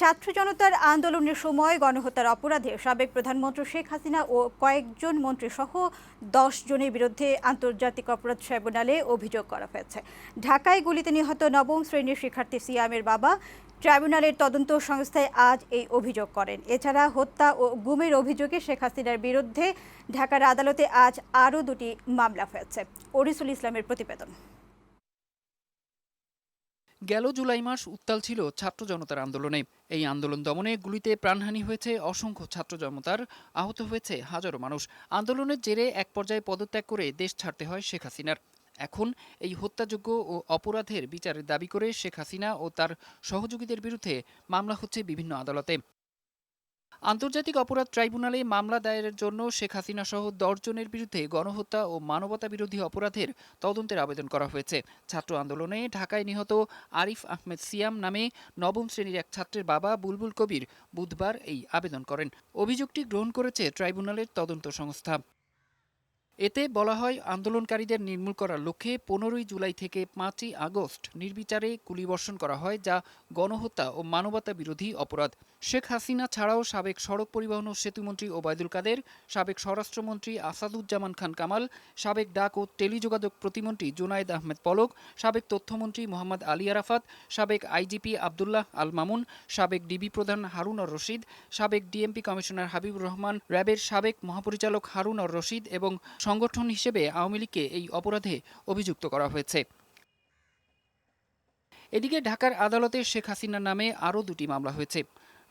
ছাত্র জনতার আন্দোলনের সময় গণহত্যার অপরাধে সাবেক প্রধানমন্ত্রী শেখ হাসিনা ও কয়েকজন মন্ত্রী সহ দশ জনের বিরুদ্ধে আন্তর্জাতিক অপরাধ ট্রাইব্যুনালে অভিযোগ করা হয়েছে। ঢাকায় গুলিতে নিহত নবম শ্রেণির শিক্ষার্থী সিয়ামের বাবা। ট্রাইব্যুনালের তদন্ত সংস্থায় আজ এই অভিযোগ করেন। এছাড়া হত্যা ও গুমের অভিযোগে শেখ হাসিনার বিরুদ্ধে ঢাকার আদালতে আজ আরও দুটি মামলা হয়েছে। ওরিসুল ইসলামের প্রতিবেদন। গেল জুলাই মাস উত্তাল ছিল ছাত্র জনতার আন্দোলনে। এই আন্দোলন দমনে গুলিতে প্রাণহানি হয়েছে অসংখ্য ছাত্র জনতার, আহত হয়েছে হাজারো মানুষ। আন্দোলনের জেরে এক পর্যায়ে পদত্যাগ করে দেশ ছাড়তে হয় শেখ হাসিনার। এখন এই হত্যাযোগ্য ও অপরাধের বিচারের দাবি করে শেখ হাসিনা ও তার সহযোগীদের বিরুদ্ধে মামলা হচ্ছে বিভিন্ন আদালতে। আন্তর্জাতিক অপরাধ ট্রাইব্যুনালে মামলা দায়েরের জন্য শেখ হাসিনা সহ দশজনের বিরুদ্ধে গণহত্যা ও মানবতা বিরোধী অপরাধের তদন্তের আবেদন করা হয়েছে। ছাত্র আন্দোলনে ঢাকায় নিহত আরিফ আহমেদ সিয়াম নামে নবম শ্রেণির এক ছাত্রের বাবা বুলবুল কবির বুধবার এই আবেদন করেন। অভিযোগটি গ্রহণ করেছে ট্রাইব্যুনালের তদন্ত সংস্থা। এতে বলা হয়, আন্দোলনকারীদের নির্মূল করার লক্ষ্যে পনেরোই জুলাই থেকে পাঁচই আগস্ট নির্বিচারে গুলিবর্ষণ করা হয়, যা গণহত্যা ও মানবতা বিরোধী অপরাধ। শেখ হাসিনা ছাড়াও সাবেক সড়ক পরিবহন ও সেতুমন্ত্রী ওবায়দুল কাদের, সাবেক স্বরাষ্ট্রমন্ত্রী আসাদুজ্জামান খান কামাল, সাবেক ডাক ও টেলিযোগাযোগ প্রতিমন্ত্রী জুনায়েদ আহমেদ পলক, সাবেক তথ্যমন্ত্রী মোহাম্মদ আলী আরাফাত, সাবেক আইজিপি আবদুল্লাহ আল মামুন, সাবেক ডিবি প্রধান হারুন আর রশিদ, সাবেক ডিএমপি কমিশনার হাবিবুর রহমান, র্যাবের সাবেক মহাপরিচালক হারুন আর রশিদ এবং সংগঠন হিসেবে আওয়ামী লীগকে এই অপরাধে অভিযুক্ত করা হয়েছে। এদিকে ঢাকার আদালতে শেখ হাসিনার নামে আরও দুটি মামলা হয়েছে।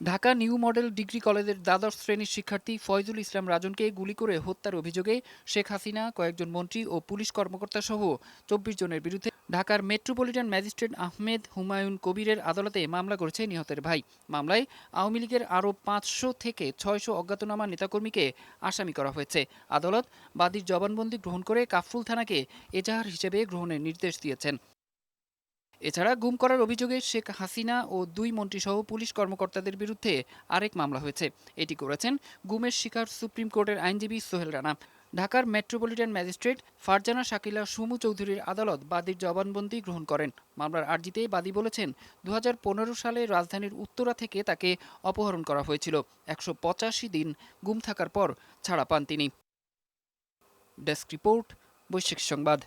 ঢাকা নিউ মডেল ডিগ্রি কলেজের দ্বাদশ শ্রেণির শিক্ষার্থী ফয়জুল ইসলাম রাজনকে গুলি করে হত্যার অভিযোগে শেখ হাসিনা, কয়েকজন মন্ত্রী ও পুলিশ কর্মকর্তা সহ চব্বিশ জনের বিরুদ্ধে ঢাকার মেট্রোপলিটন ম্যাজিস্ট্রেট আহমেদ হুমায়ুন কবিরের আদালতে মামলা করেছে নিহতের ভাই। মামলায় আওয়ামী লীগের আরও পাঁচশো থেকে ছয়শো অজ্ঞাতনামা নেতাকর্মীকে আসামি করা হয়েছে। আদালত বাদীর জবানবন্দি গ্রহণ করে কাফরুল থানাকে এজাহার হিসেবে গ্রহণের নির্দেশ দিয়েছেন। এছাড়া গুম করার অভিযোগে শেখ হাসিনা ও দুই মন্ত্রীসহ পুলিশ কর্মকর্তাদের বিরুদ্ধে আরেক মামলা হয়েছে। এটি করেছেন গুমের শিকার সুপ্রিম কোর্টের আইনজীবী সোহেল রানা। ঢাকার মেট্রোপলিটন ম্যাজিস্ট্রেট ফারজানা শাকিলা সুমু চৌধুরীর আদালত বাদীর জবানবন্দি গ্রহণ করেন। মামলার আর্জিতে বাদী বলেছেন দু হাজার পনেরো সালে রাজধানীর উত্তরা থেকে তাকে অপহরণ করা হয়েছিল। একশো পঁচাশি দিন গুম থাকার পর ছাড়া পান তিনি। ডেস্ক রিপোর্ট, বৈশ্বিক সংবাদ।